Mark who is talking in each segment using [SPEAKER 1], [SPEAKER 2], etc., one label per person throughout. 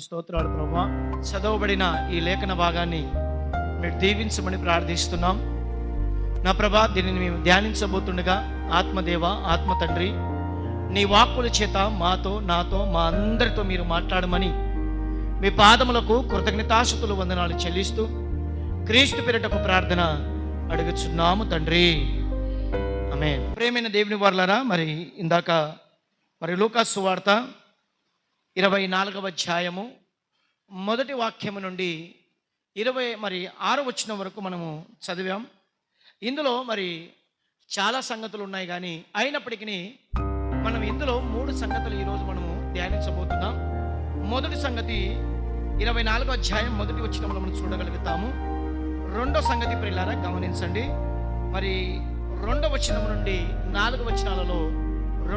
[SPEAKER 1] వందనాలు స్తోత్రాలు ప్రభా. చదవబడిన ఈ లేఖన భాగాన్ని మీరు దీవించమని ప్రార్థిస్తున్నాం. నా ప్రభా దీనిని మేము ధ్యానించబోతుండగా ఆత్మదేవ ఆత్మ తండ్రి నీ వాక్కుల చేత మాతో నాతో మా అందరితో మీరు మాట్లాడమని మీ పాదములకు కృతజ్ఞతాశతులు వందనాలు చెల్లిస్తూ క్రీస్తు పేరిటకు ప్రార్థన అడుగుచున్నాము తండ్రి. ఆమె ప్రేమైన దేవుని వారులారా మరి ఇందాక మరి లూకాసు వార్త ఇరవై నాలుగవ అధ్యాయము మొదటి వాక్యము నుండి ఇరవై మరి ఆరు వచ్చిన వరకు మనము చదివాం. ఇందులో మరి చాలా సంగతులు ఉన్నాయి కానీ అయినప్పటికీ మనం ఇందులో మూడు సంగతులు ఈరోజు మనము ధ్యానించబోతున్నాం. మొదటి సంగతి ఇరవై నాలుగో అధ్యాయం మొదటి వచ్చినప్పుడు మనం చూడగలుగుతాము. రెండో సంగతి ప్రిల్లారా గమనించండి. మరి రెండో వచనం నుండి నాలుగు వచనాలలో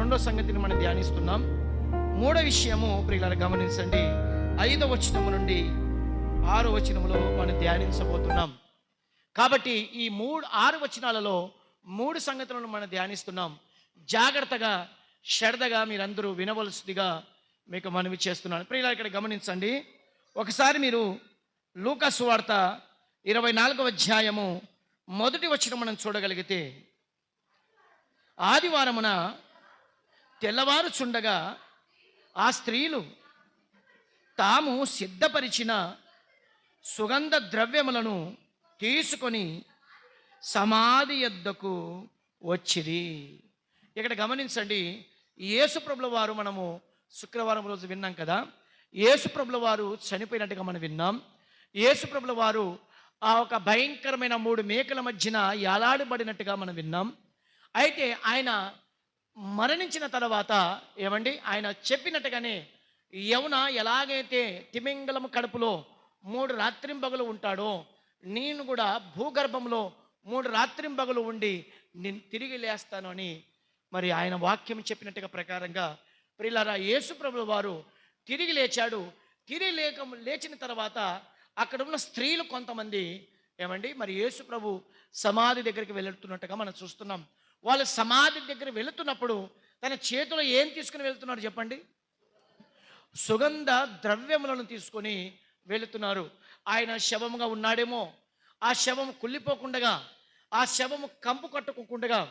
[SPEAKER 1] రెండో సంగతిని మనం ధ్యానిస్తున్నాం. మూడో విషయము ప్రియులను గమనించండి. ఐదో వచనము నుండి ఆరో వచనములో మనం ధ్యానించబోతున్నాం. కాబట్టి ఈ మూడు ఆరు వచనాలలో మూడు సంగతులను మనం ధ్యానిస్తున్నాం. జాగ్రత్తగా శ్రద్ధగా మీరందరూ వినవలసిందిగా మీకు మనవి చేస్తున్నాను. ప్రియుల ఇక్కడ గమనించండి. ఒకసారి మీరు లూకాసు వార్త ఇరవై నాలుగవ అధ్యాయము మొదటి వచ్చిన మనం చూడగలిగితే ఆదివారమున తెల్లవారుచుండగా ఆ స్త్రీలు తాము సిద్ధపరిచిన సుగంధ ద్రవ్యములను తీసుకొని సమాధి యొద్దకు వచ్చిరి. ఇక్కడ గమనించండి యేసుప్రభుల వారు మనము శుక్రవారం రోజు విన్నాం కదా? యేసుప్రభుల వారు చనిపోయినట్టుగా మనం విన్నాం. యేసుప్రభుల వారు ఆ ఒక భయంకరమైన మూడు మేకల మధ్యన యాలాడబడినట్టుగా మనం విన్నాం. అయితే ఆయన మరణించిన తర్వాత ఏమండి? ఆయన చెప్పినట్టుగానే యమున ఎలాగైతే తిమింగలం కడుపులో మూడు రాత్రింబగలు ఉంటాడో నేను కూడా భూగర్భంలో మూడు రాత్రింబగలు ఉండి నేను తిరిగి లేస్తాను అని మరి ఆయన వాక్యం చెప్పినట్టుగా ప్రకారంగా ప్రిలారా యేసుప్రభుల వారు తిరిగి లేచాడు. తిరిగి లేక లేచిన తర్వాత అక్కడ ఉన్న స్త్రీలు కొంతమంది ఏమండి? మరి యేసుప్రభు సమాధి దగ్గరికి వెళుతున్నట్టుగా మనం చూస్తున్నాం. వాళ్ళు సమాధి దగ్గర వెళుతున్నప్పుడు తన చేతిలో ఏం తీసుకుని వెళ్తున్నారు చెప్పండి? సుగంధ ద్రవ్యములను తీసుకొని వెళుతున్నారు. ఆయన శవముగా ఉన్నాడేమో. ఆ శవం కుళ్ళిపోకుండగా ఆ శవము కంపు కట్టుకోకుండా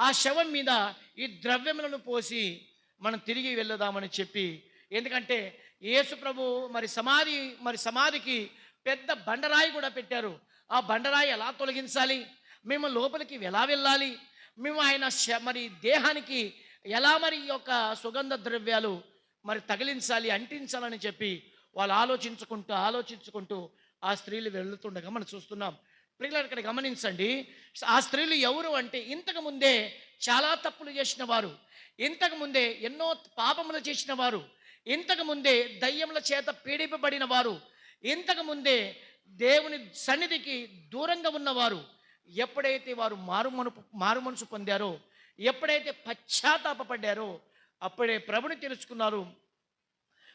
[SPEAKER 1] ఆ శవం మీద ఈ ద్రవ్యములను పోసి మనం తిరిగి వెళ్దామని చెప్పి ఎందుకంటే యేసు ప్రభు మరి సమాధి మరి సమాధికి పెద్ద బండరాయి కూడా పెట్టారు. ఆ బండరాయి ఎలా తొలగించాలి? మేము లోపలికి ఎలా వెళ్ళాలి? మేము ఆయన మరి దేహానికి ఎలా మరి ఈ యొక్క సుగంధ ద్రవ్యాలు మరి తగిలించాలి అంటించాలని చెప్పి వాళ్ళు ఆలోచించుకుంటూ ఆలోచించుకుంటూ ఆ స్త్రీలు వెళుతుండగా మనం చూస్తున్నాం. ప్రియులు ఇక్కడ గమనించండి. ఆ స్త్రీలు ఎవరు అంటే ఇంతకు ముందే చాలా తప్పులు చేసిన వారు ఇంతకు ముందే ఎన్నో పాపములు చేసిన వారు ఇంతకు ముందే దయ్యముల చేత పీడిపబడిన వారు ఇంతకు ముందే దేవుని సన్నిధికి దూరంగా ఉన్నవారు ఎప్పుడైతే వారు మారుమను మారు మనసు పొందారో ఎప్పుడైతే పశ్చాత్తాపడ్డారో అప్పుడే ప్రభుని తెలుసుకున్నారు.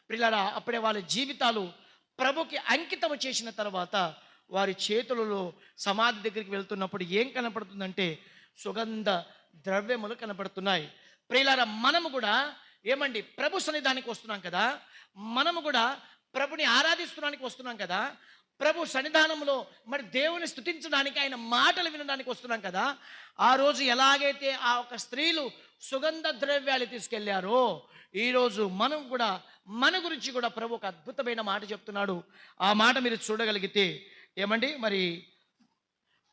[SPEAKER 1] పిల్లరా అప్పుడే వాళ్ళ జీవితాలు ప్రభుకి అంకితం చేసిన తర్వాత వారి చేతులలో సమాధి దగ్గరికి వెళ్తున్నప్పుడు ఏం కనపడుతుందంటే సుగంధ ద్రవ్యములు కనపడుతున్నాయి. ప్రియులారా మనము కూడా ఏమండి ప్రభు సన్నిధానికి వస్తున్నాం కదా? మనము కూడా ప్రభుని ఆరాధిస్తున్నానికి వస్తున్నాం కదా? ప్రభు సన్నిధానంలో మరి దేవుని స్థుతించడానికి ఆయన మాటలు వినడానికి వస్తున్నాం కదా ఆ రోజు ఎలాగైతే ఆ ఒక స్త్రీలు సుగంధ ద్రవ్యాలు తీసుకెళ్ళారో ఈరోజు మనం కూడా మన గురించి కూడా ప్రభు ఒక అద్భుతమైన మాట చెప్తున్నాడు. ఆ మాట మీరు చూడగలిగితే ఏమండి? మరి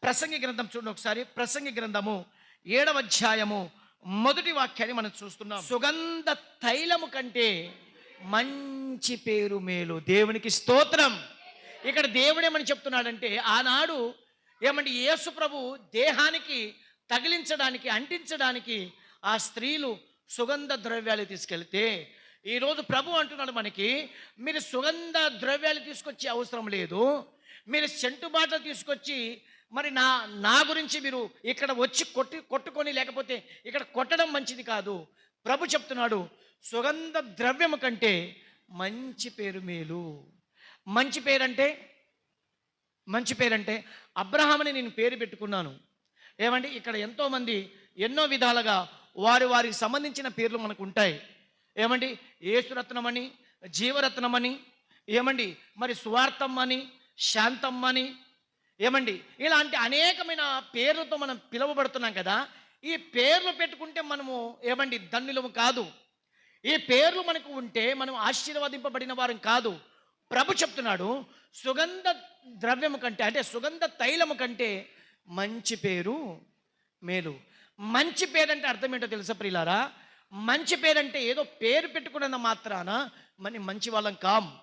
[SPEAKER 1] ప్రసంగి గ్రంథం చూడండి ఒకసారి. ప్రసంగి గ్రంథము ఏడవ అధ్యాయము మొదటి వాక్యాన్ని మనం చూస్తున్నాం. సుగంధ తైలము కంటే మంచి పేరు మేలు. దేవునికి స్తోత్రం. ఇక్కడ దేవుడేమని చెప్తున్నాడంటే ఆనాడు ఏమంటే యేసు ప్రభు దేహానికి తగిలించడానికి అంటించడానికి ఆ స్త్రీలు సుగంధ ద్రవ్యాలు తీసుకెళ్తే ఈరోజు ప్రభు అంటున్నాడు మనకి మీరు సుగంధ ద్రవ్యాలు తీసుకొచ్చే అవసరం లేదు మీరు సెంటు బాటలు తీసుకొచ్చి మరి నా నా గురించి మీరు ఇక్కడ వచ్చి కొట్టి కొట్టుకొని లేకపోతే ఇక్కడ కొట్టడం మంచిది కాదు. ప్రభు చెప్తున్నాడు సుగంధ ద్రవ్యము కంటే మంచి పేరు మేలు. మంచి పేరంటే మంచి పేరంటే అబ్రహామని నేను పేరు పెట్టుకున్నాను. ఏమండి? ఇక్కడ ఎంతోమంది ఎన్నో విధాలుగా వారి వారికి సంబంధించిన పేర్లు మనకు ఉంటాయి. ఏమండి? ఏసురత్నమని జీవరత్నమని ఏమండి? మరి సువార్తమ్మ అని అని ఏమండి? ఇలాంటి అనేకమైన పేర్లతో మనం పిలువబడుతున్నాం కదా. ఈ పేర్లు పెట్టుకుంటే మనము ఏమండి? ధన్యులము కాదు. ఈ పేర్లు మనకు ఉంటే మనం ఆశీర్వదింపబడిన వారం కాదు. ప్రభు చెప్తున్నాడు సుగంధ ద్రవ్యము కంటే అంటే సుగంధ తైలము కంటే మంచి పేరు మేలు. మంచి పేరంటే అర్థం ఏంటో తెలుసా ప్రియులారా? మంచి పేరంటే ఏదో పేరు పెట్టుకున్న మాత్రాన మన మంచి వాళ్ళం కాం.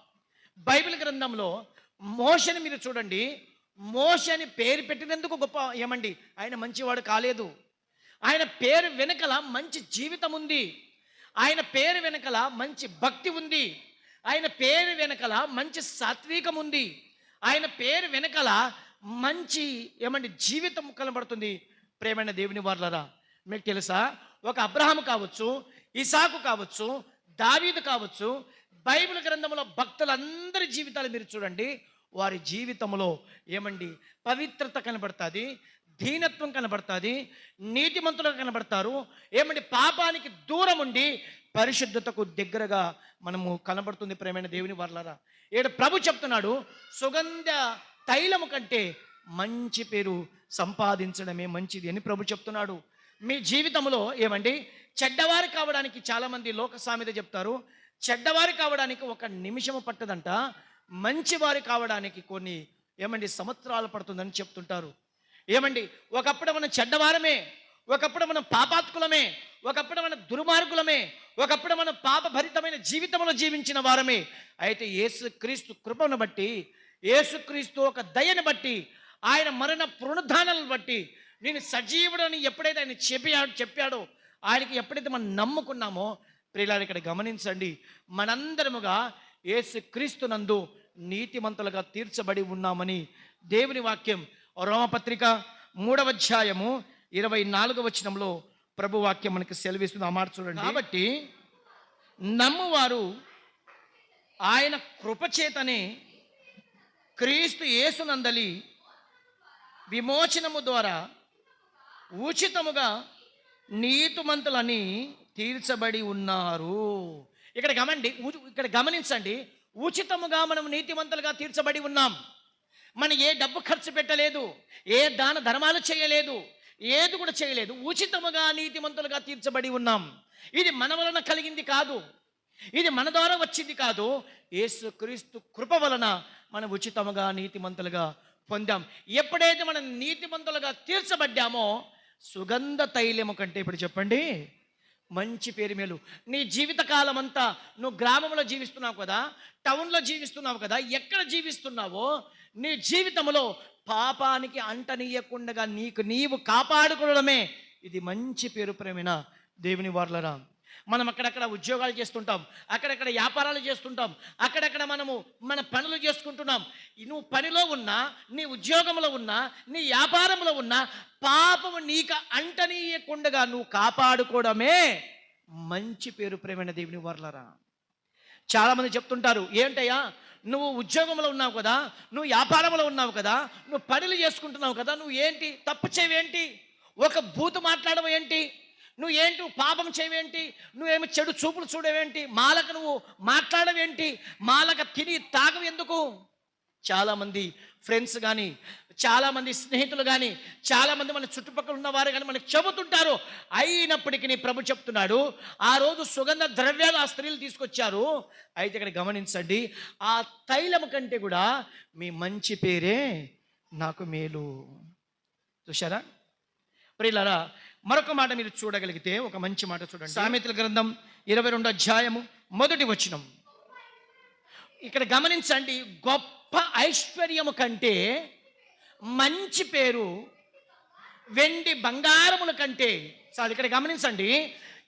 [SPEAKER 1] బైబిల్ గ్రంథంలో మోషని మీరు చూడండి. మోష అని పేరు పెట్టినందుకు గొప్ప ఏమండి? ఆయన మంచివాడు కాలేదు. ఆయన పేరు వెనకల మంచి జీవితం ఉంది. ఆయన పేరు వెనకల మంచి భక్తి ఉంది. ఆయన పేరు వెనకల మంచి సాత్వికం ఉంది. ఆయన పేరు వెనకల మంచి ఏమండి జీవితం కనబడుతుంది. ప్రేమైన దేవుని వాళ్ళరా మీకు తెలుసా? ఒక అబ్రహాము కావచ్చు ఇసాకు కావచ్చు దావీదు కావచ్చు బైబిల్ గ్రంథంలో భక్తులందరి జీవితాలు మీరు చూడండి. వారి జీవితంలో ఏమండి? పవిత్రత కనబడుతుంది దీనత్వం కనబడుతుంది నీతిమంతులు కనబడతారు. ఏమండి? పాపానికి దూరం ఉండి పరిశుద్ధతకు దగ్గరగా మనము కనబడుతుంది ప్రేమైన దేవుని వర్లరా. ఇక్కడ ప్రభు చెప్తున్నాడు సుగంధ తైలము కంటే మంచి పేరు సంపాదించడమే మంచిది అని ప్రభు చెప్తున్నాడు. మీ జీవితంలో ఏమండి చెడ్డవారు కావడానికి చాలామంది లోక సామెత చెప్తారు. చెడ్డవారు కావడానికి ఒక నిమిషము పట్టదంట మంచివారు కావడానికి కొన్ని ఏమండి సంవత్సరాలు పడుతుందని చెప్తుంటారు. ఏమండి ఒకప్పుడు మనం చెడ్డవారమే? ఒకప్పుడు మనం పాపాత్కులమే ఒకప్పుడు మన దుర్మార్గులమే ఒకప్పుడు మనం పాపభరితమైన జీవితంలో జీవించిన వారమే. అయితే యేసుక్రీస్తు కృపను బట్టి యేసుక్రీస్తు ఒక దయను బట్టి ఆయన మరణ పునరుద్ధానాలను బట్టి నేను సజీవుడని ఎప్పుడైతే ఆయన చెప్పాడు చెప్పాడో ఆయనకి ఎప్పుడైతే మనం నమ్ముకున్నామో ప్రియులారు ఇక్కడ గమనించండి. మనందరముగా యేసుక్రీస్తు నందు నీతిమంతులుగా తీర్చబడి ఉన్నామని దేవుని వాక్యం రోమపత్రిక మూడవ అధ్యాయము ఇరవై నాలుగవ వచనంలో ప్రభు వాక్యం మనకి సెలవిస్తుంది. ఆ మాట చూడండి. కాబట్టి నమ్మువారు ఆయన కృపచేతనే క్రీస్తు యేసునందలి విమోచనము ద్వారా ఉచితముగా నీతిమంతులని తీర్చబడి ఉన్నారు. ఇక్కడ గమండి ఉ- ఇక్కడ గమనించండి. ఉచితముగా మనం నీతిమంతులుగా తీర్చబడి ఉన్నాం. మనం ఏ డబ్బు ఖర్చు పెట్టలేదు ఏ దాన ధర్మాలు చేయలేదు ఏది కూడా చేయలేదు. ఉచితముగా నీతిమంతులుగా తీర్చబడి ఉన్నాం. ఇది మన వలన కలిగింది కాదు. ఇది మన ద్వారా వచ్చింది కాదు. యేసుక్రీస్తు కృప వలన మనం ఉచితముగా నీతిమంతులుగా పొందాం. ఎప్పుడైతే మనం నీతిమంతులుగా తీర్చబడ్డామో సుగంధ తైలము కంటే ఇప్పుడు చెప్పండి. మంచి పేరు మేలు. నీ జీవితకాలం అంతా నువ్వు గ్రామంలో జీవిస్తున్నావు కదా టౌన్లో జీవిస్తున్నావు కదా ఎక్కడ జీవిస్తున్నావో నీ జీవితంలో పాపానికి అంటనీయకుండా నీకు నీవు కాపాడుకోవడమే. ఇది మంచి పేరు ప్రేమిన దేవుని వార్లరా. మనం అక్కడక్కడ ఉద్యోగాలు చేస్తుంటాం అక్కడక్కడ వ్యాపారాలు చేస్తుంటాం అక్కడక్కడ మనము మన పనులు చేసుకుంటున్నాం. నువ్వు పనిలో ఉన్నా నీ ఉద్యోగంలో ఉన్నా నీ వ్యాపారంలో ఉన్నా పాపము నీకు అంటనీయకుండా నువ్వు కాపాడుకోవడమే మంచి పేరు ప్రేమైన దేవుని వర్లరా. చాలామంది చెప్తుంటారు ఏంటయ్యా నువ్వు ఉద్యోగంలో ఉన్నావు కదా నువ్వు వ్యాపారంలో ఉన్నావు కదా నువ్వు పనులు చేసుకుంటున్నావు కదా నువ్వు ఏంటి తప్పు చేయవేంటి? ఒక బూతు మాట్లాడవు ఏంటి? నువ్వేంటి పాపం చేయవేంటి నువ్వేమి చెడు చూపులు చూడవేంటి మాలక నువ్వు మాట్లాడవేంటి మాలక తిని తాగవు ఎందుకు? చాలామంది ఫ్రెండ్స్ కానీ చాలామంది స్నేహితులు కానీ చాలామంది మన చుట్టుపక్కల ఉన్నవారు కానీ మనకు చెబుతుంటారు. అయినప్పటికీ నీ ప్రభు చెప్తున్నాడు ఆ రోజు సుగంధ ద్రవ్యాలు ఆ స్త్రీలు తీసుకొచ్చారు. అయితే ఇక్కడ గమనించండి ఆ తైలం కంటే కూడా మీ మంచి పేరే నాకు మేలు. చూసారా ప్రియులరా మరొక మాట మీరు చూడగలిగితే ఒక మంచి మాట చూడండి. సామెతల గ్రంథం ఇరవై రెండు అధ్యాయము మొదటి వచనం. ఇక్కడ గమనించండి గొప్ప ఐశ్వర్యము కంటే మంచి పేరు వెండి బంగారముల కంటే. చాలు ఇక్కడ గమనించండి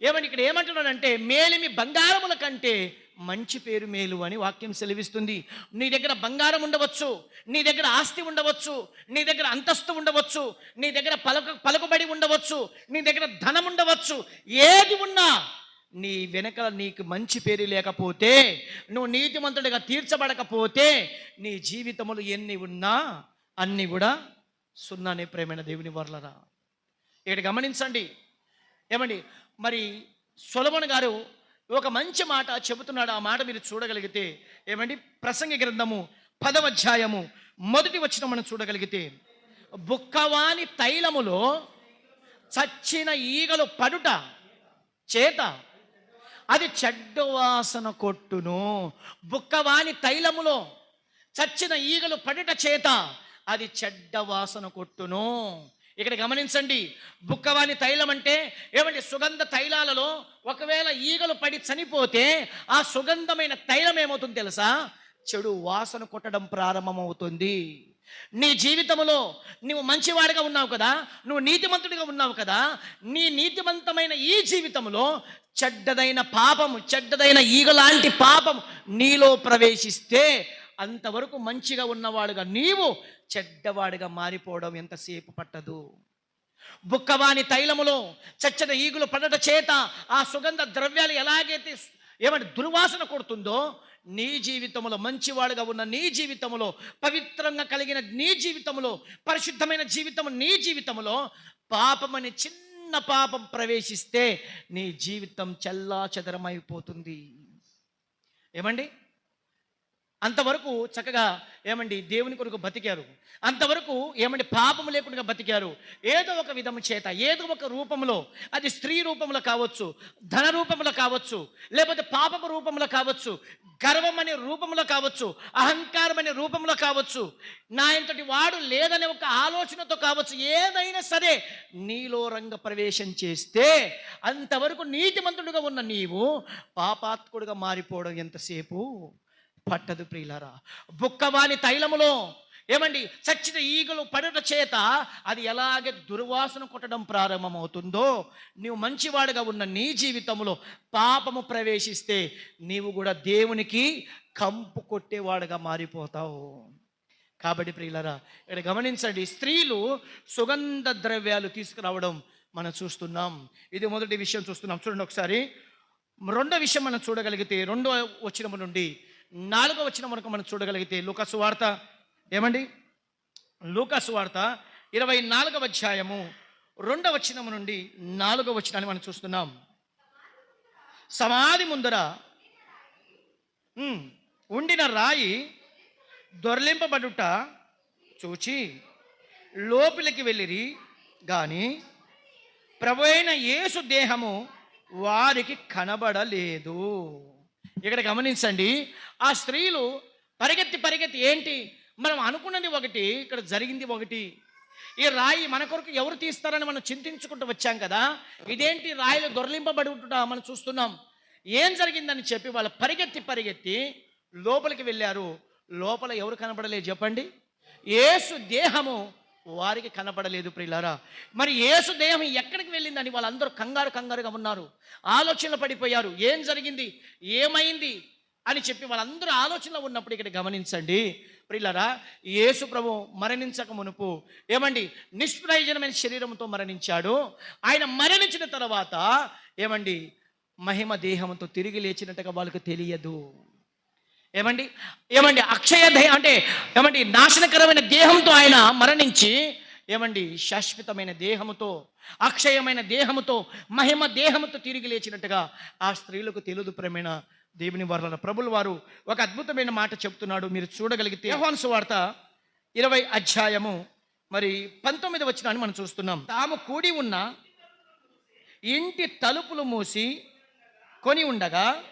[SPEAKER 1] ఏమని ఇక్కడ ఏమంటున్నానంటే మేలిమి బంగారముల కంటే మంచి పేరు మేలు అని వాక్యం సెలవిస్తుంది. నీ దగ్గర బంగారం ఉండవచ్చు నీ దగ్గర ఆస్తి ఉండవచ్చు నీ దగ్గర అంతస్తు ఉండవచ్చు నీ దగ్గర పలక పలుకుబడి ఉండవచ్చు నీ దగ్గర ధనం ఉండవచ్చు ఏది ఉన్నా నీ వెనక నీకు మంచి పేరు లేకపోతే నువ్వు నీతిమంతుడిగా తీర్చబడకపోతే నీ జీవితములు ఎన్ని ఉన్నా అన్నీ కూడా సున్నానే ప్రేమైన దేవుని వర్లరా. ఇక్కడ గమనించండి. ఏమండి? మరి సొలమన్ గారు ఒక మంచి మాట చెబుతున్నాడు. ఆ మాట మీరు చూడగలిగితే ఏమండి? ప్రసంగి గ్రంథము పదవ అధ్యాయము మొదటి వచ్చిన మనం చూడగలిగితే బుక్కవాని తైలములో చచ్చిన ఈగలు పడుట చేత అది చెడ్డ వాసన కొట్టును. బుక్కవాని తైలములో చచ్చిన ఈగలు పడుట చేత అది చెడ్డ వాసన కొట్టును. ఇక్కడ గమనించండి. బుక్కవాని తైలం అంటే ఏమండి? సుగంధ తైలాలలో ఒకవేళ ఈగలు పడి చనిపోతే ఆ సుగంధమైన తైలం ఏమవుతుంది తెలుసా? చెడు వాసన కొట్టడం ప్రారంభమవుతుంది. నీ జీవితంలో నువ్వు మంచివాడిగా ఉన్నావు కదా నువ్వు నీతిమంతుడిగా ఉన్నావు కదా నీ నీతిమంతమైన ఈ జీవితంలో చెడ్డదైన పాపము చెడ్డదైన ఈగలాంటి పాపం నీలో ప్రవేశిస్తే అంతవరకు మంచిగా ఉన్నవాడుగా నీవు చెడ్డవాడిగా మారిపోవడం ఎంతసేపు పట్టదు. బుక్కవాని తైలములో చచ్చట ఈగులు పడట చేత ఆ సుగంధ ద్రవ్యాలు ఎలాగైతే ఏమంటే దుర్వాసన కొడుతుందో నీ జీవితంలో మంచివాడుగా ఉన్న నీ జీవితంలో పవిత్రంగా కలిగిన నీ జీవితంలో పరిశుద్ధమైన జీవితం నీ జీవితంలో పాపమని చిన్న పాపం ప్రవేశిస్తే నీ జీవితం చల్లా చెదరమైపోతుంది ఏమండి? అంతవరకు చక్కగా ఏమండి దేవుని కొరకు బతికారు. అంతవరకు ఏమండి పాపం లేకుండా బతికారు. ఏదో ఒక విధము చేత ఏదో ఒక రూపంలో అది స్త్రీ రూపంలో కావచ్చు ధన రూపంలో కావచ్చు లేకపోతే పాపపు రూపంలో కావచ్చు గర్వం అనే రూపంలో కావచ్చు అహంకారం అనే రూపంలో కావచ్చు నా ఇంతటి వాడు లేదనే ఒక ఆలోచనతో కావచ్చు ఏదైనా సరే నీలో రంగ ప్రవేశం చేస్తే అంతవరకు నీతిమంతుడుగా ఉన్న నీవు పాపాత్ముడుగా మారిపోవడం ఎంతసేపు? పట్టదు ప్రియులరా. బుక్కవాని తైలములో ఏమండి చచ్చిన ఈగలు పడుట చేత అది ఎలాగే దుర్వాసన కొట్టడం ప్రారంభమవుతుందో నీవు మంచివాడుగా ఉన్న నీ జీవితంలో పాపము ప్రవేశిస్తే నీవు కూడా దేవునికి కంపు కొట్టేవాడుగా మారిపోతావు. కాబట్టి ప్రియులరా ఇక్కడ గమనించండి స్త్రీలు సుగంధ ద్రవ్యాలు తీసుకురావడం మనం చూస్తున్నాం. ఇది మొదటి విషయం చూస్తున్నాం. చూడండి ఒకసారి. రెండో విషయం మనం చూడగలిగితే రెండో వచ్చినము నుండి నాలుగో వచ్చిన మనకు మనం చూడగలిగితే లూకసు వార్త. ఏమండి? లూకసు వార్త ఇరవై నాలుగవ అధ్యాయము రెండవ వచనము నుండి నాలుగవ వచనాన్ని మనం చూస్తున్నాం. సమాధి ముందర ఉండిన రాయి దొరలింపబడుట చూచి లోపలికి వెళ్ళిరి. కానీ ప్రభు అయిన యేసు దేహము వారికి కనబడలేదు. ఇక్కడ గమనించండి ఆ స్త్రీలు పరిగెత్తి పరిగెత్తి ఏంటి? మనం అనుకున్నది ఒకటి ఇక్కడ జరిగింది ఒకటి. ఈ రాయి మన కొరకు ఎవరు తీస్తారని మనం చింతించుకుంటూ వచ్చాం కదా? ఇదేంటి రాయిలు దొరలింపబడి ఉంటున్నా మనం చూస్తున్నాం. ఏం జరిగిందని చెప్పి వాళ్ళు పరిగెత్తి పరిగెత్తి లోపలికి వెళ్ళారు. లోపల ఎవరు కనబడలేదు చెప్పండి? ఏసు దేహము వారికి కనపడలేదు ప్రియులారా. మరి యేసు దేహం ఎక్కడికి వెళ్ళిందని వాళ్ళందరూ కంగారు కంగారుగా ఉన్నారు. ఆలోచనలు పడిపోయారు. ఏం జరిగింది? ఏమైంది? అని చెప్పి వాళ్ళందరూ ఆలోచనలో ఉన్నప్పుడు ఇక్కడ గమనించండి. ప్రిల్లరా యేసు ప్రభు మరణించక మునుపు ఏమండి? నిష్ప్రయోజనమైన శరీరంతో మరణించాడు. ఆయన మరణించిన తర్వాత ఏమండి? మహిమ దేహంతో తిరిగి లేచినట్టుగా వాళ్ళకు తెలియదు. ఏమండి? ఏమండి? అక్షయ దేహం అంటే ఏమండి? నాశనకరమైన దేహంతో ఆయన మరణించి ఏమండి? శాశ్వతమైన దేహముతో అక్షయమైన దేహముతో మహిమ దేహముతో తిరిగి లేచినట్టుగా ఆ స్త్రీలకు తెలియదు ప్రమేణ. దేవుని వరల ప్రభులు వారు ఒక అద్భుతమైన మాట చెప్తున్నాడు. మీరు చూడగలిగితే యోహాను వార్త ఇరవై అధ్యాయము మరి పంతొమ్మిది వచ్చినాన్ని మనం చూస్తున్నాం. తాము కూడి ఉన్న ఇంటి తలుపులు మూసి కొని ఉండగా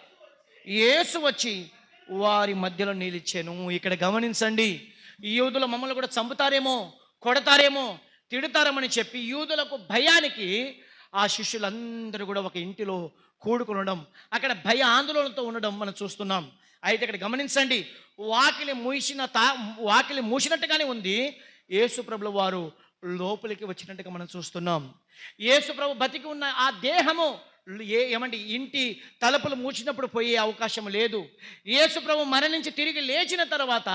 [SPEAKER 1] యేసు వచ్చి వారి మధ్యలో నిలిచాను ఇక్కడ గమనించండి ఈ యూదులు మమ్మల్ని కూడా చంపుతారేమో కొడతారేమో తిడతారేమని చెప్పి యూదులకు భయానికి ఆ శిష్యులందరూ కూడా ఒక ఇంటిలో కూడుకునడం అక్కడ భయ ఆందోళనతో ఉండడం మనం చూస్తున్నాం. అయితే ఇక్కడ గమనించండి వాకిలి మూసిన తా వాకిలి మూసినట్టుగానే ఉంది. యేసుప్రభుల వారు లోపలికి వచ్చినట్టుగా మనం చూస్తున్నాం. యేసుప్రభు బతికి ఉన్న ఆ దేహము ఏ ఏమండి ఇంటి తలుపులు మూసినప్పుడు పోయే అవకాశం లేదు. యేసు ప్రభు మరణించి తిరిగి లేచిన తర్వాత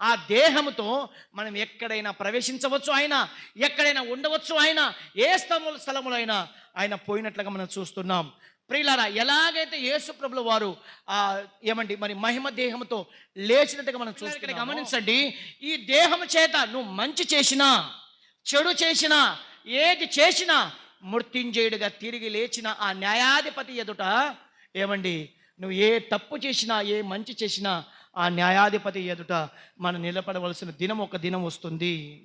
[SPEAKER 1] ఆ దేహముతో మనం ఎక్కడైనా ప్రవేశించవచ్చు ఆయన ఎక్కడైనా ఉండవచ్చు ఆయన ఏ స్థలముల స్థలములో అయినా ఆయన పోయినట్లుగా మనం చూస్తున్నాం. ప్రియులారా ఎలాగైతే యేసు ప్రభుల వారు ఆ ఏమండి మరి మహిమ దేహంతో లేచినట్టుగా మనం చూస్తే గమనించండి ఈ దేహము చేత నువ్వు మంచి చేసినా చెడు చేసినా ఏది చేసినా మృత్యుంజయుడిగా తిరిగి లేచిన ఆ న్యాయాధిపతి ఎదుట ఏమండి? నువ్వు ఏ తప్పు చేసినా ఏ మంచి చేసినా ఆ న్యాయాధిపతి ఎదుట మనం నిలబడవలసిన దినం ఒక దినం వస్తుంది.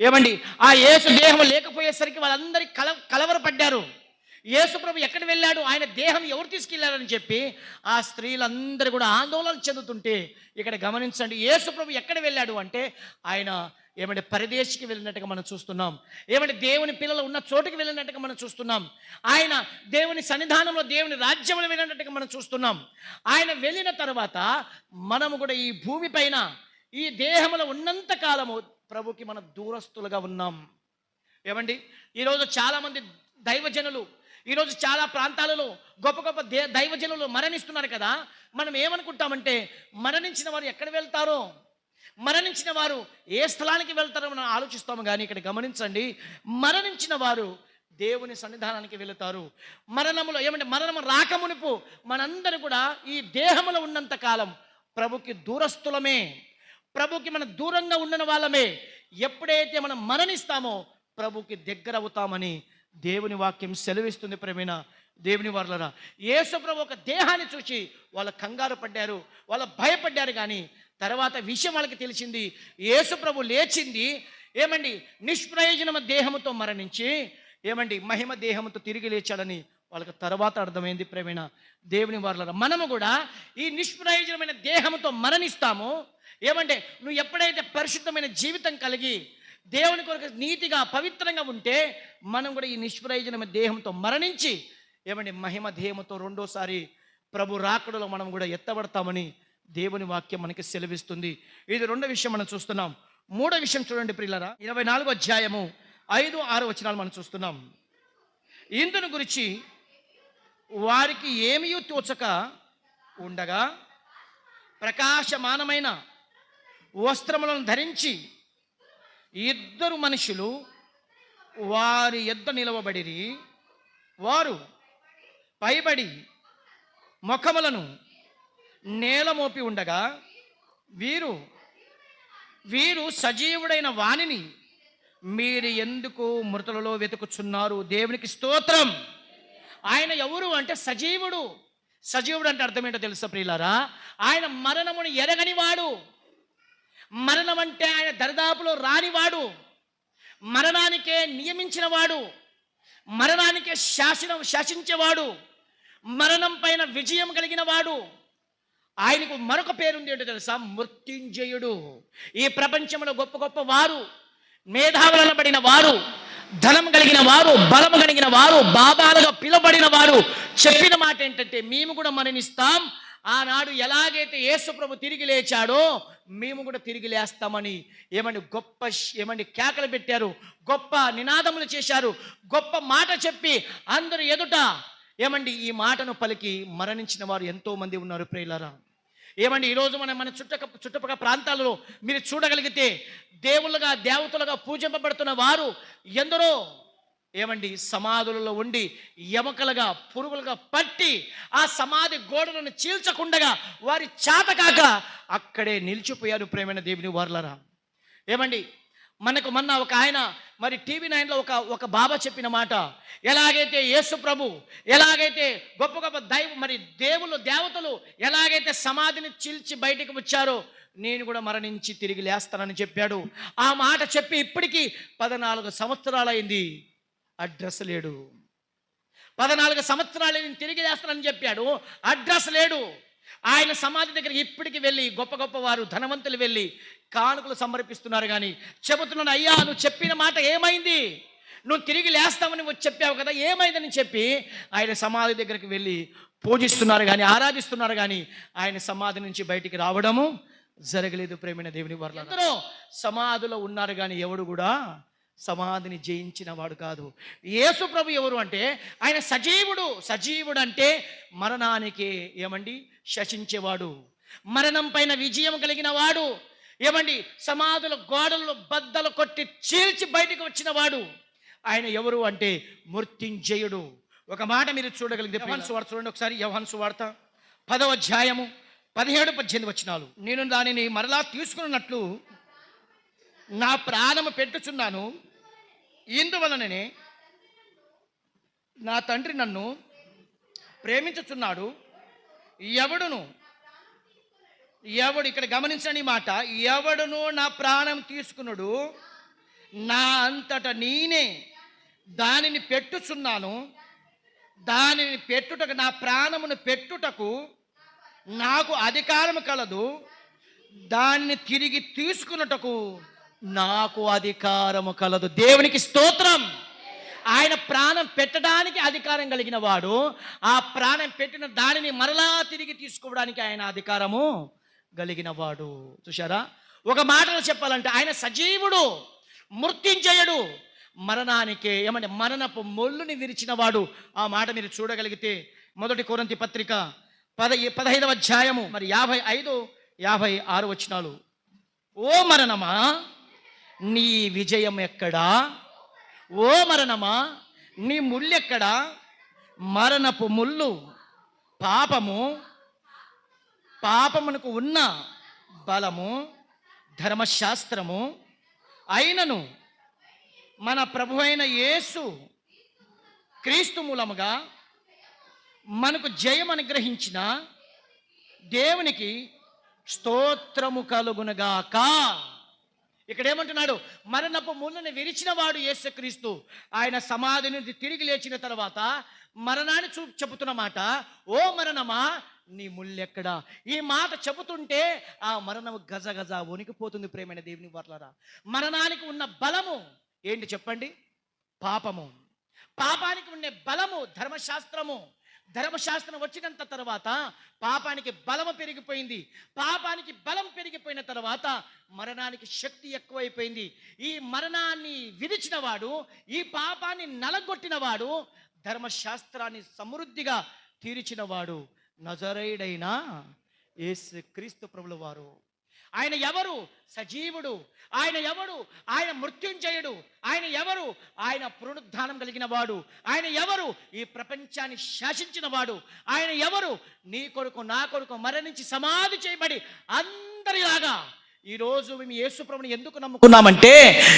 [SPEAKER 1] ఏమండి? ఆ యేసు దేహం లేకపోయేసరికి వాళ్ళందరికీ కల కలవరపడ్డారు. యేసుప్రభు ఎక్కడ వెళ్ళాడు? ఆయన దేహం ఎవరు తీసుకెళ్ళారని చెప్పి ఆ స్త్రీలందరూ కూడా ఆందోళన చెందుతుంటే ఇక్కడ గమనించండి యేసుప్రభు ఎక్కడ వెళ్ళాడు అంటే ఆయన ఏమంటే పరదేశికి వెళ్ళినట్టుగా మనం చూస్తున్నాం. ఏమంటే దేవుని పిల్లలు ఉన్న చోటుకి వెళ్ళినట్టుగా మనం చూస్తున్నాం. ఆయన దేవుని సన్నిధానంలో దేవుని రాజ్యంలో వెళ్ళినట్టుగా మనం చూస్తున్నాం. ఆయన వెళ్ళిన తర్వాత మనము కూడా ఈ భూమి పైన ఈ దేహంలో ఉన్నంత కాలము ప్రభుకి మనం దూరస్తులుగా ఉన్నాం. ఏమండి? ఈరోజు చాలామంది దైవజనులు ఈరోజు చాలా ప్రాంతాలలో గొప్ప గొప్ప దే దైవజనులు మరణిస్తున్నారు కదా. మనం ఏమనుకుంటామంటే మరణించిన వారు ఎక్కడ వెళ్తారో? మరణించిన వారు ఏ స్థలానికి వెళ్తారో మనం ఆలోచిస్తాము కానీ ఇక్కడ గమనించండి. మరణించిన వారు దేవుని సన్నిధానానికి వెళుతారు. మరణములో ఏమంటే మరణము రాకమునుపు మనందరూ కూడా ఈ దేహములో ఉన్నంత కాలం ప్రభుకి దూరస్తులమే ప్రభుకి మనం దూరంగా ఉన్న వాళ్ళమే. ఎప్పుడైతే మనం మరణిస్తామో ప్రభుకి దగ్గర అవుతామని దేవుని వాక్యం సెలవిస్తుంది ప్రేమిన దేవుని వాళ్ళరా యేసుప్రభు ఒక దేహాన్ని చూసి వాళ్ళ కంగారు పడ్డారు వాళ్ళ భయపడ్డారు కానీ తర్వాత విషయం వాళ్ళకి తెలిసింది యేసుప్రభు లేచింది ఏమండి నిష్ప్రయోజనమ దేహముతో మరణించి ఏమండి మహిమ దేహముతో తిరిగి లేచాడని వాళ్ళకి తర్వాత అర్థమైంది ప్రేమైన దేవుని వాళ్ళ మనము కూడా ఈ నిష్ప్రయోజనమైన దేహంతో మరణిస్తాము ఏమంటే నువ్వు ఎప్పుడైతే పరిశుద్ధమైన జీవితం కలిగి దేవుని కొరకు నీతిగా పవిత్రంగా ఉంటే మనం కూడా ఈ నిష్ప్రయోజన దేహంతో మరణించి ఏమండి మహిమ దేహంతో రెండోసారి ప్రభు రాకడలో మనం కూడా ఎత్తబడతామని దేవుని వాక్యం మనకి సెలవిస్తుంది. ఇది రెండో విషయం మనం చూస్తున్నాం. మూడో విషయం చూడండి ప్రిల్లరా ఇరవై నాలుగో అధ్యాయము ఐదు ఆరు వచనాలు మనం చూస్తున్నాం. ఇందును గురించి వారికి ఏమీ తోచక ఉండగా ప్రకాశమానమైన వస్త్రములను ధరించి ఇద్దరు మనుషులు వారి ఎద్ద నిలవబడిరి. వారు పైబడి ముఖములను నేల మోపి ఉండగా వీరు వీరు సజీవుడైన వాణిని మీరు ఎందుకు మృతులలో వెతుకుచున్నారు? దేవునికి స్తోత్రం. ఆయన ఎవరు అంటే సజీవుడు. సజీవుడు అంటే అర్థం ఏంటో తెలుసా ప్రియులారా? ఆయన మరణమును ఎరగని వాడు మరణం అంటే ఆయన దరిదాపులో రానివాడు. మరణానికే నియమించినవాడు. మరణానికే శాసనం శాసించేవాడు. మరణం పైన విజయం కలిగిన వాడు ఆయనకు మరొక పేరుంది ఏంటో తెలుసా? మృత్యుంజయుడు. ఈ ప్రపంచంలో గొప్ప గొప్ప వారు మేధావులనబడిన వారు ధనం కలిగిన వారు బలము కలిగిన వారు బాబాలుగా పిలబడిన వారు చెప్పిన మాట ఏంటంటే మేము కూడా మరణిస్తాం ఆనాడు ఎలాగైతే యేసుప్రభు తిరిగి లేచాడో మేము కూడా తిరిగి లేస్తామని ఏమండి గొప్ప ఏమని ఏమండి కేకలు పెట్టారు గొప్ప నినాదములు చేశారు గొప్ప మాట చెప్పి అందరు ఎదుట ఏమండి ఈ మాటను పలికి మరణించిన వారు ఎంతోమంది ఉన్నారు ప్రియులారా? ఏమండి ఈరోజు మనం మన చుట్టక చుట్టుపక్కల ప్రాంతాలలో మీరు చూడగలిగితే దేవుళ్ళుగా దేవతలుగా పూజింపబడుతున్న వారు ఎందరో ఏమండి? సమాధులలో ఉండి ఎమకలుగా పురుగులుగా పట్టి ఆ సమాధి గోడలను చీల్చకుండగా వారి చేతకాక అక్కడే నిలిచిపోయారు ప్రేమైన దేవుని వార్లరా. ఏమండి? మనకు మొన్న ఒక ఆయన మరి టీవీ నైన్లో ఒక ఒక బాబా చెప్పిన మాట ఎలాగైతే యేసు ప్రభు ఎలాగైతే గొప్ప గొప్ప దైవ మరి దేవులు దేవతలు ఎలాగైతే సమాధిని చీల్చి బయటికి వచ్చారో నేను కూడా మరణించి తిరిగి లేస్తానని చెప్పాడు. ఆ మాట చెప్పి ఇప్పటికీ పద్నాలుగు సంవత్సరాలైంది. అడ్రస్ లేడు. పద్నాలుగు సంవత్సరాలు నేను తిరిగి లేస్తానని చెప్పాడు. అడ్రస్ లేడు. ఆయన సమాధి దగ్గర ఇప్పటికి వెళ్ళి గొప్ప గొప్ప వారు ధనవంతులు వెళ్ళి కానుకలు సమర్పిస్తున్నారు కానీ చెబుతున్నాను అయ్యా నువ్వు చెప్పిన మాట ఏమైంది? నువ్వు తిరిగి లేస్తామని వచ్చి చెప్పావు కదా ఏమైందని చెప్పి ఆయన సమాధి దగ్గరికి వెళ్ళి పూజిస్తున్నారు కానీ ఆరాధిస్తున్నారు కానీ ఆయన సమాధి నుంచి బయటికి రావడము జరగలేదు ప్రేమైన దేవుని వారు అందరూ సమాధిలో ఉన్నారు కానీ ఎవడు కూడా సమాధిని జయించిన వాడు కాదు. యేసు ప్రభు ఎవరు అంటే ఆయన సజీవుడు. సజీవుడు అంటే మరణానికి ఏమండి? శశించేవాడు మరణం పైన విజయం కలిగిన వాడు. ఏమండి? సమాధుల గోడలు బద్దలు కొట్టి చీల్చి బయటకు వచ్చిన వాడు ఆయన ఎవరు అంటే మృత్యుంజయుడు. ఒక మాట మీరు చూడగలిగితే యవహన్ సువార్త చూడండి ఒకసారి. యవహన్ సువార్త పదవ అధ్యాయము పదిహేడు పద్దెనిమిది వచ్చినాలు నేను దానిని మరలా తీసుకున్నట్లు నా ప్రాణము పెట్టుచున్నాను. ఇందువలననే నా తండ్రి నన్ను ప్రేమించుచున్నాడు. ఎవడును? ఎవడు ఇక్కడ గమనించని మాట? ఎవడును నా ప్రాణం తీసుకున్నాడు నా అంతట నేనే దానిని పెట్టుచున్నాను. దానిని పెట్టుటకు నా ప్రాణమును పెట్టుటకు నాకు అధికారము కలదు. దాన్ని తిరిగి తీసుకున్నటకు నాకు అధికారము కలదు. దేవునికి స్తోత్రం. ఆయన ప్రాణం పెట్టడానికి అధికారం కలిగిన వాడు. ఆ ప్రాణం పెట్టిన దానిని మరలా తిరిగి తీసుకోవడానికి ఆయన అధికారము కలిగిన వాడు. చూశారా? ఒక మాటలో చెప్పాలంటే ఆయన సజీవుడు మృత్యుంజయుడు. మరణానికి ఏమంటే మరణపు మొల్లుని విరిచిన వాడు. ఆ మాట మీరు చూడగలిగితే మొదటి కోరంతి పత్రిక పద పదహైదవ అధ్యాయము మరి యాభై ఐదు యాభై ఆరు వచ్చినాలు ఓ మరణమా నీ విజయం ఎక్కడా? ఓ మరణమా? నీ ముళ్ళెక్కడా మరణపు ముళ్ళు పాపము పాపమునకు ఉన్న బలము ధర్మశాస్త్రము అయినను మన ప్రభు అయిన యేసు క్రీస్తు మూలముగా మనకు జయం అనుగ్రహించిన దేవునికి స్తోత్రము కలుగునగాక. ఇక్కడ ఏమంటున్నాడు మరణపు ముళ్ళని విరిచిన వాడు యేసుక్రీస్తు. ఆయన సమాధి నుండి తిరిగి లేచిన తర్వాత మరణాన్ని చూ చెబుతున్న మాట ఓ మరణమా నీ ముళ్ళెక్కడా? ఈ మాట చెబుతుంటే ఆ మరణము గజ గజ వణికిపోతుంది ప్రేమైన దేవుని వర్లరా. మరణానికి ఉన్న బలము ఏంటి చెప్పండి? పాపము. పాపానికి ఉండే బలము ధర్మశాస్త్రము. ధర్మశాస్త్రం వచ్చినంత తర్వాత పాపానికి బలం పెరిగిపోయింది. పాపానికి బలం పెరిగిపోయిన తర్వాత మరణానికి శక్తి ఎక్కువైపోయింది. ఈ మరణాన్ని విధించినవాడు ఈ పాపాన్ని నలగొట్టినవాడు ధర్మశాస్త్రాన్ని సమృద్ధిగా తీర్చినవాడు. నజరైడైన ఏసు క్రీస్తు ప్రభుల వారు ఆయన ఎవరు? సజీవుడు. ఆయన ఎవరు? ఆయన మృత్యుంజయుడు. ఆయన ఎవరు? ఆయన పునరుద్ధానం కలిగిన వాడు ఆయన ఎవరు? ఈ ప్రపంచాన్ని శాసించిన వాడు ఆయన ఎవరు? నీ కొడుకు నా కొడుకు మరణించి సమాధి చేయబడి అందరిలాగా ఈ రోజు మేము యేసుప్రభుని ఎందుకు నమ్ముకున్నామంటే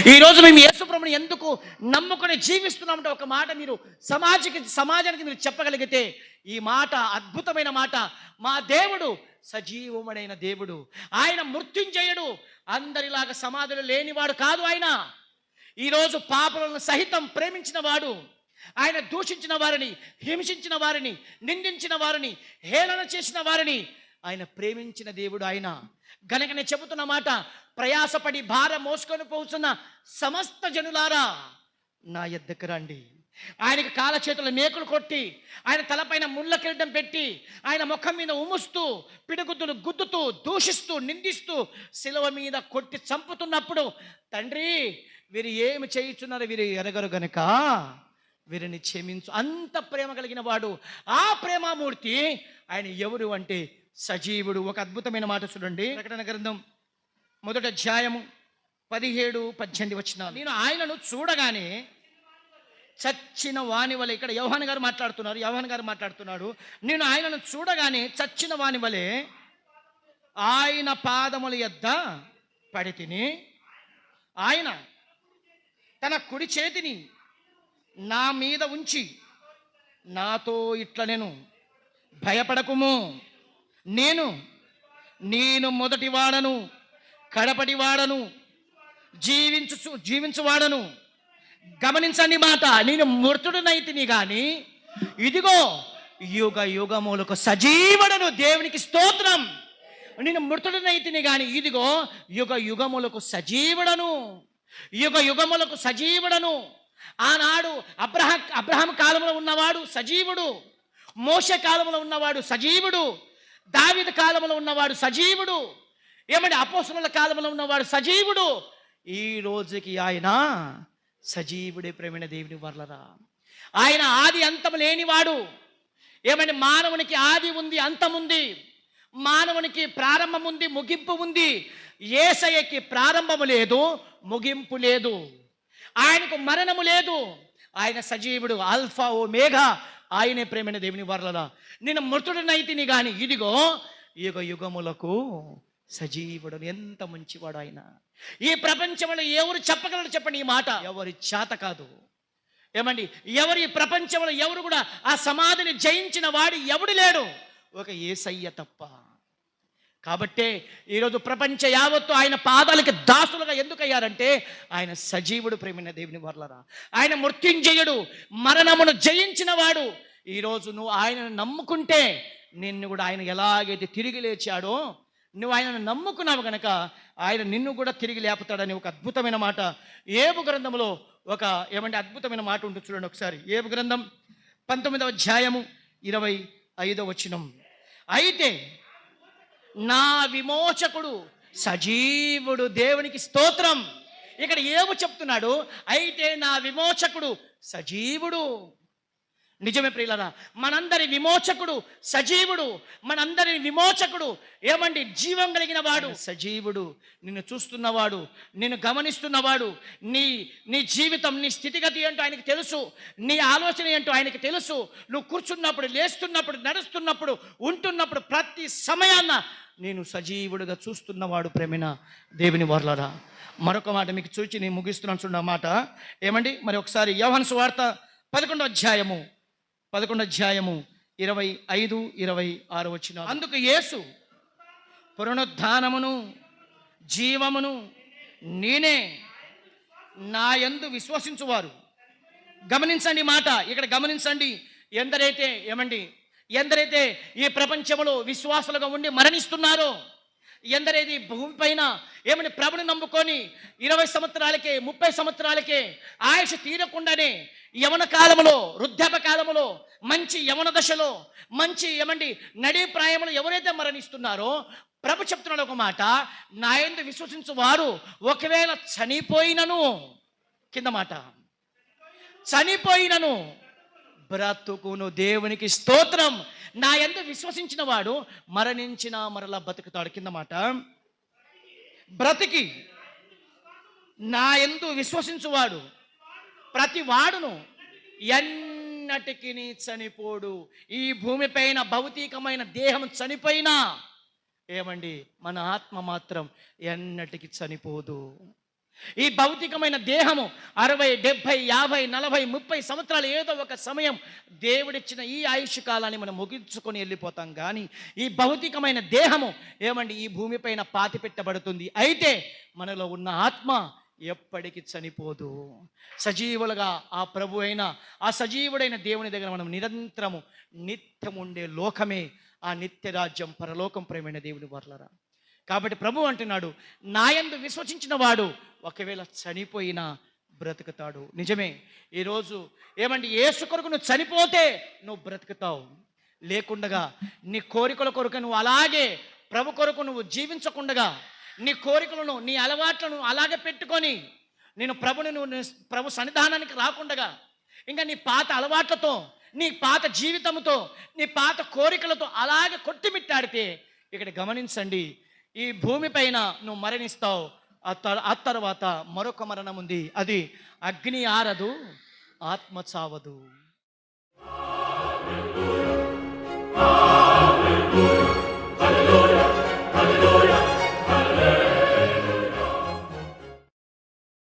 [SPEAKER 1] ఈ రోజు మేము యేసుప్రభుని ఎందుకు నమ్ముకుని జీవిస్తున్నామంటే ఒక మాట మీరు సమాజకి సమాజానికి మీరు చెప్పగలిగితే ఈ మాట అద్భుతమైన మాట. మా దేవుడు సజీవముడైన దేవుడు. ఆయన మృత్యుంజయుడు. అందరిలాగా సమాధులు లేనివాడు కాదు ఆయన. ఈరోజు పాపలను సహితం ప్రేమించిన వాడు ఆయన దూషించిన వారిని హింసించిన వారిని నిందించిన వారిని హేళన చేసిన వారిని ఆయన ప్రేమించిన దేవుడు ఆయన. గనకనే చెబుతున్న మాట ప్రయాసపడి భారం మోసుకొని పోతున్న సమస్త జనులారా నా ఎద్దకు రండి. ఆయనకి కాల చేతుల మేకులు కొట్టి ఆయన తలపైన ముళ్ళ కిరీటం పెట్టి ఆయన ముఖం మీద ఉముస్తూ పిడుగుద్దులు గుద్దుతూ దూషిస్తూ నిందిస్తూ శిలువ మీద కొట్టి చంపుతున్నప్పుడు తండ్రి వీరు ఏమి చేయుచున్నారు? వీరు ఎరగరు గనక వీరిని క్షమించు. అంత ప్రేమ కలిగిన వాడు. ఆ ప్రేమామూర్తి ఆయన ఎవరు అంటే సజీవుడు. ఒక అద్భుతమైన మాట చూడండి. ప్రకటన గ్రంథం మొదట అధ్యాయము పదిహేడు పద్దెనిమిది వచ్చిన నేను ఆయనను చూడగానే చచ్చిన వాణి వలె ఇక్కడ యవహన్ గారు మాట్లాడుతున్నారు యవహన్ గారు మాట్లాడుతున్నాడు. నేను ఆయనను చూడగానే చచ్చిన వాణి వలె ఆయన పాదముల యొద్ద పడి తిని ఆయన తన కుడి చేతిని నా మీద ఉంచి నాతో ఇట్ల నేను భయపడకుము. నేను నేను మొదటి వాడను కడపటి వాడను జీవించు జీవించువాడను గమనించండి మాట నేను మృతుడునైతిని గాని ఇదిగో యుగ యుగములకు సజీవుడను దేవునికి స్తోత్రం. నేను మృతుడునైతిని గాని ఇదిగో యుగ యుగములకు సజీవుడను యుగ యుగములకు సజీవుడను. ఆనాడు అబ్రహ అబ్రహం కాలంలో ఉన్నవాడు సజీవుడు మోస కాలంలో ఉన్నవాడు సజీవుడు దావిద కాలంలో ఉన్నవాడు సజీవుడు ఏమంటే అపోసనుల కాలంలో ఉన్నవాడు సజీవుడు. ఈ రోజుకి ఆయన సజీవుడే ప్రేమైన దేవుని వర్లరా. ఆయన ఆది అంతం లేనివాడు. ఏమంటే మానవునికి ఆది ఉంది అంతముంది. మానవునికి ప్రారంభం ఉంది ముగింపు ఉంది. ఏసయ్యకి ప్రారంభము లేదు ముగింపు లేదు. ఆయనకు మరణము లేదు. ఆయన సజీవుడు ఆల్ఫా ఓ మేఘ ఆయనే ప్రేమైన దేవుని వర్లరా. నేను మృతుడినైతిని కానీ ఇదిగో యుగ యుగములకు సజీవుడు ఎంత మంచివాడు ఆయన. ఈ ప్రపంచంలో ఎవరు చెప్పగలరు చెప్పండి ఈ మాట? ఎవరి చేత కాదు. ఏమండి? ఎవరు ఈ ప్రపంచంలో ఎవరు కూడా ఆ సమాధిని జయించిన వాడు ఎవడు లేడు? ఒక ఏసయ్య తప్ప. కాబట్టే ఈరోజు ప్రపంచ యావత్తు ఆయన పాదాలకి దాసులుగా ఎందుకు అయ్యారంటే ఆయన సజీవుడు ప్రేమిన దేవుని వర్లరా. ఆయన మృత్యుంజయుడు మరణమును జయించిన వాడు. ఈరోజు నువ్వు ఆయనను నమ్ముకుంటే నిన్ను కూడా ఆయన ఎలాగైతే తిరిగి లేచాడో నువ్వు ఆయనను నమ్ముకున్నావు గనక ఆయన నిన్ను కూడా తిరిగి లేపుతాడని ఒక అద్భుతమైన మాట. ఏబు గ్రంథంలో ఒక ఏమంటే అద్భుతమైన మాట ఉంటుంది చూడండి ఒకసారి. ఏబు గ్రంథం పంతొమ్మిదవ అధ్యాయము ఇరవై ఐదవ వచనం. అయితే నా విమోచకుడు సజీవుడు దేవునికి స్తోత్రం. ఇక్కడ ఏమో చెప్తున్నాడు అయితే నా విమోచకుడు సజీవుడు. నిజమే ప్రియులరా మనందరి విమోచకుడు సజీవుడు మనందరి విమోచకుడు ఏమండి? జీవం కలిగిన వాడు. సజీవుడు నిన్ను చూస్తున్నవాడు నిన్ను గమనిస్తున్నవాడు నీ నీ జీవితం నీ స్థితిగతి ఏంటో ఆయనకి తెలుసు నీ ఆలోచన ఏంటో ఆయనకి తెలుసు. నువ్వు కూర్చున్నప్పుడు లేస్తున్నప్పుడు నడుస్తున్నప్పుడు ఉంటున్నప్పుడు ప్రతి సమయాన నేను సజీవుడుగా చూస్తున్నవాడు ప్రేమిన దేవుని వర్లరా. మరొక మాట మీకు చూచి నేను ముగిస్తున్నాను మాట. ఏమండి? మరి ఒకసారి యవన్స్ వార్త పదకొండో అధ్యాయము. పదకొండు అధ్యాయము ఇరవై ఐదు ఇరవై ఆరు వచ్చిన అందుకు యేసు పునరుద్ధానమును జీవమును నేనే నా ఎందు విశ్వసించువారు. గమనించండి మాట ఇక్కడ గమనించండి. ఎందరైతే ఏమండి? ఎందరైతే ఈ ప్రపంచంలో విశ్వాసులుగా ఉండి మరణిస్తున్నారో ఎందరేది భూమి పైన ఏమని ప్రభుని నమ్ముకొని ఇరవై సంవత్సరాలకే ముప్పై సంవత్సరాలకే ఆయుష తీరకుండానే యవన కాలంలో వృద్ధాప కాలంలో మంచి యవన దశలో మంచి ఏమండి నడి ప్రాయంలో ఎవరైతే మరణిస్తున్నారో ప్రభు చెప్తున్నాడు ఒక మాట నాయందు విశ్వసించు వారు ఒకవేళ చనిపోయినను కింద మాట చనిపోయినను బ్రతుకును దేవునికి స్తోత్రం. నా ఎందు విశ్వసించిన వాడు మరణించిన మరలా బతుకుతాడు. కింద మాట. బ్రతికి నా ఎందు విశ్వసించువాడు. ప్రతి వాడును ఎన్నటికి చనిపోడు. ఈ భూమిపైన భౌతికమైన దేహం చనిపోయినా ఏమండి? మన ఆత్మ మాత్రం ఎన్నటికి చనిపోదు. ఈ భౌతికమైన దేహము అరవై డెబ్భై యాభై నలభై ముప్పై సంవత్సరాలు ఏదో ఒక సమయం దేవుడిచ్చిన ఈ ఆయుష్ కాలాన్ని మనం ముగించుకొని వెళ్ళిపోతాం. కానీ ఈ భౌతికమైన దేహము ఏమండి? ఈ భూమిపైన పాతి పెట్టబడుతుంది అయితే మనలో ఉన్న ఆత్మ ఎప్పటికీ చనిపోదు. సజీవులుగా ఆ ప్రభు అయిన ఆ సజీవుడైన దేవుని దగ్గర మనం నిరంతరము నిత్యం ఉండే లోకమే ఆ నిత్య రాజ్యం పరలోకం ప్రేమైన దేవుని వర్లరా. కాబట్టి ప్రభు అంటున్నాడు నాయందు విశ్వసించిన వాడు ఒకవేళ చనిపోయినా బ్రతుకుతాడు. నిజమే ఈరోజు ఏమండి ఏసు కొరకు నువ్వు చనిపోతే నువ్వు బ్రతుకుతావు. లేకుండగా నీ కోరికల కొరకు నువ్వు అలాగే ప్రభు కొరకు నువ్వు జీవించకుండగా నీ కోరికలను నీ అలవాట్లను అలాగే పెట్టుకొని నేను ప్రభుని నువ్వు ప్రభు సన్నిధానానికి రాకుండగా ఇంకా నీ పాత అలవాట్లతో నీ పాత జీవితంతో నీ పాత కోరికలతో అలాగే కొట్టిమిట్టాడితే ఇక్కడ గమనించండి ఈ భూమిపైన నువ్వు మరణిస్తావు. ఆ ఆ తర్వాత మరొక మరణం ఉంది. అది అగ్ని ఆరదు ఆత్మ చావదు.